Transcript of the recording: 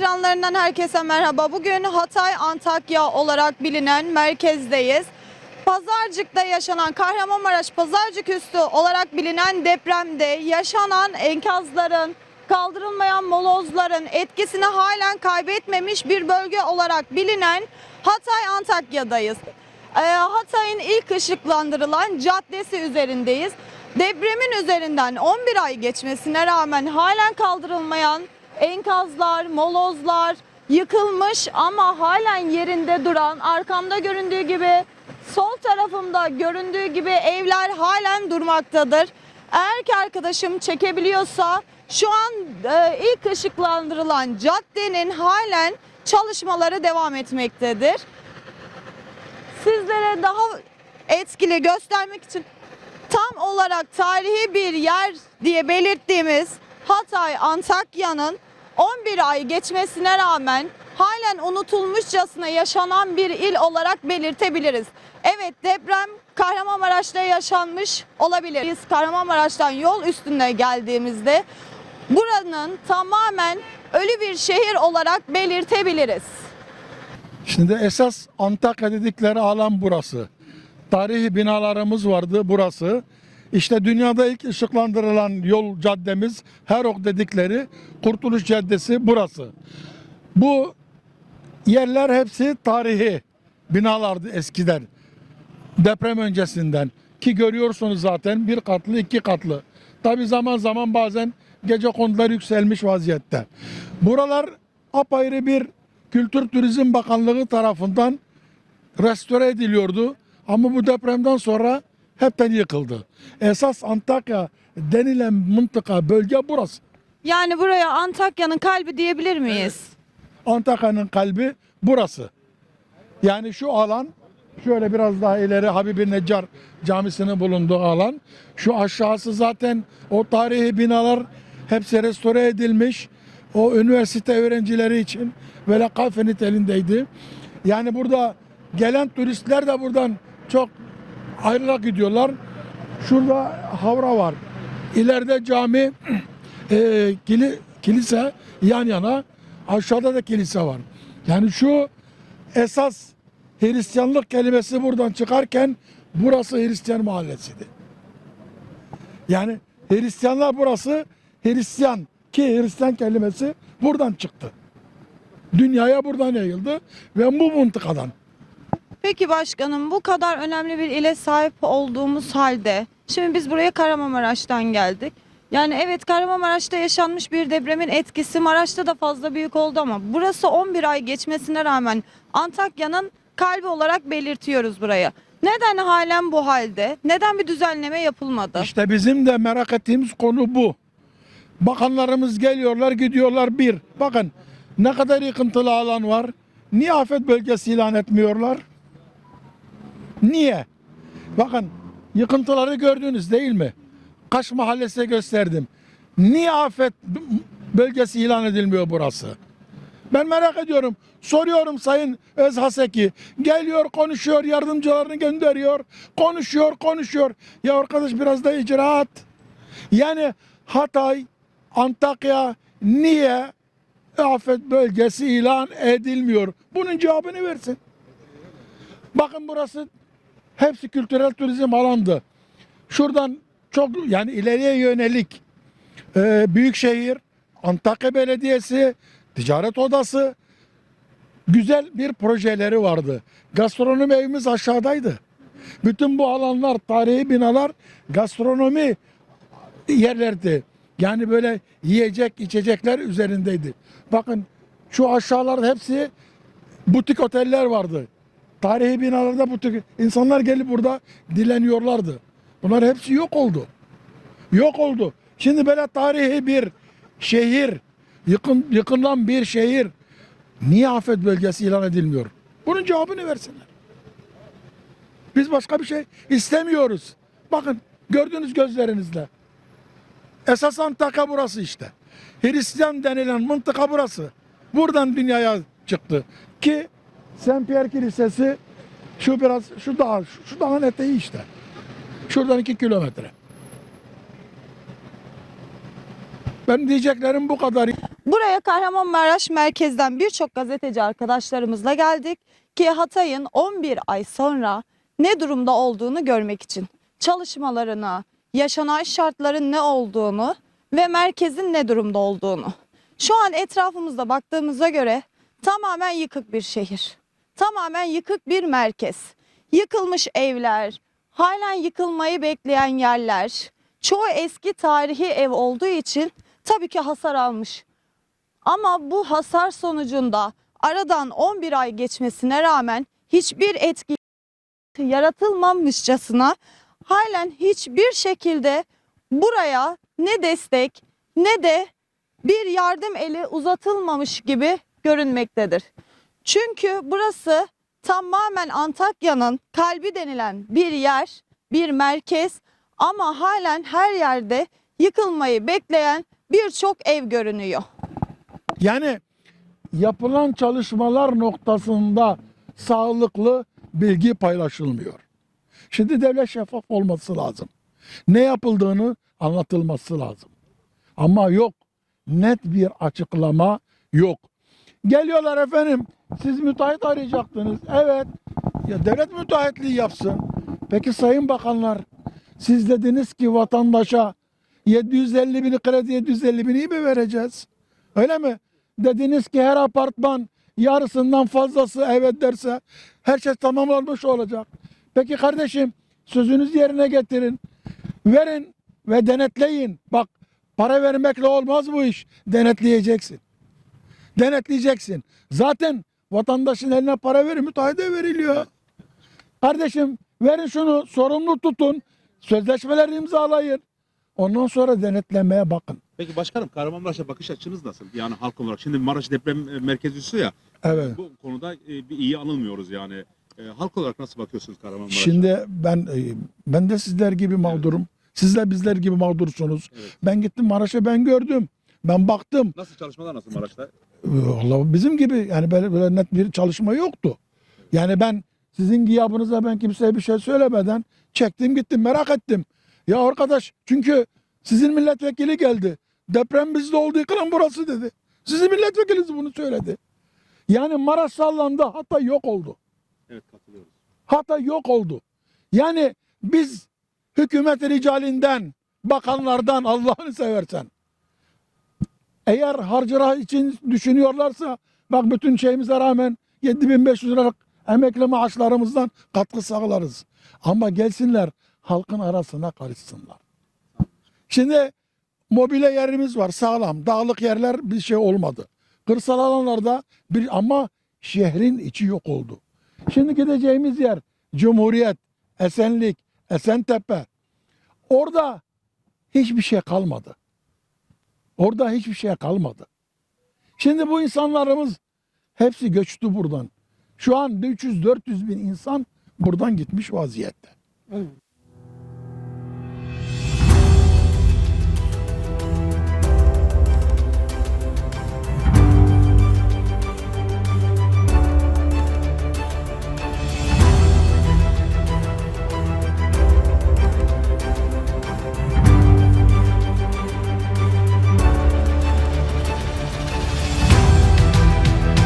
ekranlarından herkese merhaba. Bugün Hatay Antakya olarak bilinen merkezdeyiz. Pazarcık'ta yaşanan Kahramanmaraş Pazarcık üstü olarak bilinen depremde yaşanan enkazların, kaldırılmayan molozların etkisini halen kaybetmemiş bir bölge olarak bilinen Hatay Antakya'dayız. Ee, Hatay'ın ilk ışıklandırılan caddesi üzerindeyiz. Depremin üzerinden 11 ay geçmesine rağmen halen kaldırılmayan enkazlar, molozlar yıkılmış ama halen yerinde duran arkamda göründüğü gibi sol tarafımda göründüğü gibi evler halen durmaktadır. Eğer ki arkadaşım çekebiliyorsa şu an e, ilk ışıklandırılan caddenin halen çalışmaları devam etmektedir. Sizlere daha etkili göstermek için tam olarak tarihi bir yer diye belirttiğimiz Hatay Antakya'nın 11 ay geçmesine rağmen halen unutulmuşçasına yaşanan bir il olarak belirtebiliriz. Evet deprem Kahramanmaraş'ta yaşanmış olabilir. Biz Kahramanmaraş'tan yol üstünde geldiğimizde buranın tamamen ölü bir şehir olarak belirtebiliriz. Şimdi esas Antakya dedikleri alan burası. Tarihi binalarımız vardı burası. İşte dünyada ilk ışıklandırılan yol caddemiz Herok dedikleri Kurtuluş Caddesi burası. Bu yerler hepsi tarihi binalardı eskiden. Deprem öncesinden ki görüyorsunuz zaten bir katlı iki katlı. Tabi zaman zaman bazen gece konular yükselmiş vaziyette. Buralar apayrı bir Kültür Turizm Bakanlığı tarafından restore ediliyordu. Ama bu depremden sonra hepten yıkıldı. Esas Antakya denilen mıntıka bölge burası. Yani buraya Antakya'nın kalbi diyebilir miyiz? Antakya'nın kalbi burası. Yani şu alan şöyle biraz daha ileri Habibi Neccar Camisi'nin bulunduğu alan. Şu aşağısı zaten o tarihi binalar hepsi restore edilmiş. O üniversite öğrencileri için böyle kafe nitelindeydi. Yani burada gelen turistler de buradan çok ayrılarak gidiyorlar. Şurada havra var. İleride cami, e, kili, kilise yan yana. Aşağıda da kilise var. Yani şu esas Hristiyanlık kelimesi buradan çıkarken burası Hristiyan mahallesiydi. Yani Hristiyanlar burası Hristiyan ki Hristiyan kelimesi buradan çıktı. Dünyaya buradan yayıldı ve bu mıntıkadan. Peki başkanım bu kadar önemli bir ile sahip olduğumuz halde şimdi biz buraya Kahramanmaraş'tan geldik. Yani evet Kahramanmaraş'ta yaşanmış bir depremin etkisi Maraş'ta da fazla büyük oldu ama burası 11 ay geçmesine rağmen Antakya'nın kalbi olarak belirtiyoruz burayı. Neden halen bu halde? Neden bir düzenleme yapılmadı? İşte bizim de merak ettiğimiz konu bu. Bakanlarımız geliyorlar gidiyorlar bir. Bakın ne kadar yıkıntılı alan var. Niye afet bölgesi ilan etmiyorlar? Niye? Bakın yıkıntıları gördünüz değil mi? Kaç mahallesine gösterdim. Niye afet bölgesi ilan edilmiyor burası? Ben merak ediyorum. Soruyorum Sayın Özhaseki. Geliyor konuşuyor yardımcılarını gönderiyor. Konuşuyor konuşuyor. Ya arkadaş biraz da icraat. Yani Hatay, Antakya niye afet bölgesi ilan edilmiyor? Bunun cevabını versin. Bakın burası hepsi kültürel turizm alandı. Şuradan çok yani ileriye yönelik e, Büyükşehir, Antakya Belediyesi, Ticaret Odası güzel bir projeleri vardı. Gastronomi evimiz aşağıdaydı. Bütün bu alanlar, tarihi binalar gastronomi yerlerdi. Yani böyle yiyecek, içecekler üzerindeydi. Bakın şu aşağılarda hepsi butik oteller vardı. Tarihi binalarda butik insanlar gelip burada dileniyorlardı. Bunlar hepsi yok oldu. Yok oldu. Şimdi böyle tarihi bir şehir, yıkın, yıkılan bir şehir niye afet bölgesi ilan edilmiyor? Bunun cevabını versinler. Biz başka bir şey istemiyoruz. Bakın gördünüz gözlerinizle. Esas Antakya burası işte. Hristiyan denilen mıntıka burası. Buradan dünyaya çıktı. Ki Saint Pierre Kilisesi şu biraz şu dağ, şu dağın eteği işte. Şuradan iki kilometre. Ben diyeceklerim bu kadar. Buraya Kahramanmaraş merkezden birçok gazeteci arkadaşlarımızla geldik ki Hatay'ın 11 ay sonra ne durumda olduğunu görmek için çalışmalarını, yaşanan şartların ne olduğunu ve merkezin ne durumda olduğunu. Şu an etrafımızda baktığımıza göre tamamen yıkık bir şehir. Tamamen yıkık bir merkez. Yıkılmış evler, halen yıkılmayı bekleyen yerler. Çoğu eski tarihi ev olduğu için tabii ki hasar almış. Ama bu hasar sonucunda aradan 11 ay geçmesine rağmen hiçbir etki yaratılmamışçasına halen hiçbir şekilde buraya ne destek ne de bir yardım eli uzatılmamış gibi görünmektedir. Çünkü burası tamamen Antakya'nın kalbi denilen bir yer, bir merkez ama halen her yerde yıkılmayı bekleyen birçok ev görünüyor. Yani yapılan çalışmalar noktasında sağlıklı bilgi paylaşılmıyor. Şimdi devlet şeffaf olması lazım. Ne yapıldığını anlatılması lazım. Ama yok. Net bir açıklama yok. Geliyorlar efendim. Siz müteahhit arayacaktınız. Evet. Ya devlet müteahhitliği yapsın. Peki sayın bakanlar siz dediniz ki vatandaşa 750 bini kredi 750 bini mi vereceğiz? Öyle mi? Dediniz ki her apartman yarısından fazlası evet derse her şey tamamlanmış olacak. Peki kardeşim sözünüzü yerine getirin. Verin ve denetleyin. Bak para vermekle olmaz bu iş. Denetleyeceksin. Denetleyeceksin. Zaten vatandaşın eline para verir müteahhide veriliyor. Kardeşim verin şunu sorumlu tutun. Sözleşmeler imzalayın. Ondan sonra denetlemeye bakın. Peki başkanım Kahramanmaraş'a bakış açınız nasıl? Yani halk olarak. Şimdi Maraş deprem e, merkez üssü ya. Evet. Bu konuda e, bir iyi anılmıyoruz yani. E, halk olarak nasıl bakıyorsunuz Kahramanmaraş'a? Şimdi ben ben de sizler gibi mağdurum. Sizler bizler gibi mağdursunuz. Evet. Ben gittim Maraş'a ben gördüm. Ben baktım. Nasıl çalışmalar nasıl Maraş'ta? Allah bizim gibi yani böyle, böyle net bir çalışma yoktu. Yani ben sizin gıyabınıza ben kimseye bir şey söylemeden çektim gittim merak ettim. Ya arkadaş çünkü sizin milletvekili geldi. Deprem bizde oldu yıkılan burası dedi. Sizin milletvekiliniz bunu söyledi. Yani Maraş sallandı hatta yok oldu. Evet katılıyoruz. Hatta yok oldu. Yani biz hükümet ricalinden, bakanlardan Allah'ını seversen eğer harcıra için düşünüyorlarsa bak bütün şeyimize rağmen 7500 liralık emekli maaşlarımızdan katkı sağlarız. Ama gelsinler halkın arasına karışsınlar. Şimdi mobilya yerimiz var sağlam. Dağlık yerler bir şey olmadı. Kırsal alanlarda bir ama şehrin içi yok oldu. Şimdi gideceğimiz yer Cumhuriyet, Esenlik, Esentepe. Orada hiçbir şey kalmadı. Orada hiçbir şey kalmadı. Şimdi bu insanlarımız hepsi göçtü buradan. Şu an 300-400 bin insan buradan gitmiş vaziyette.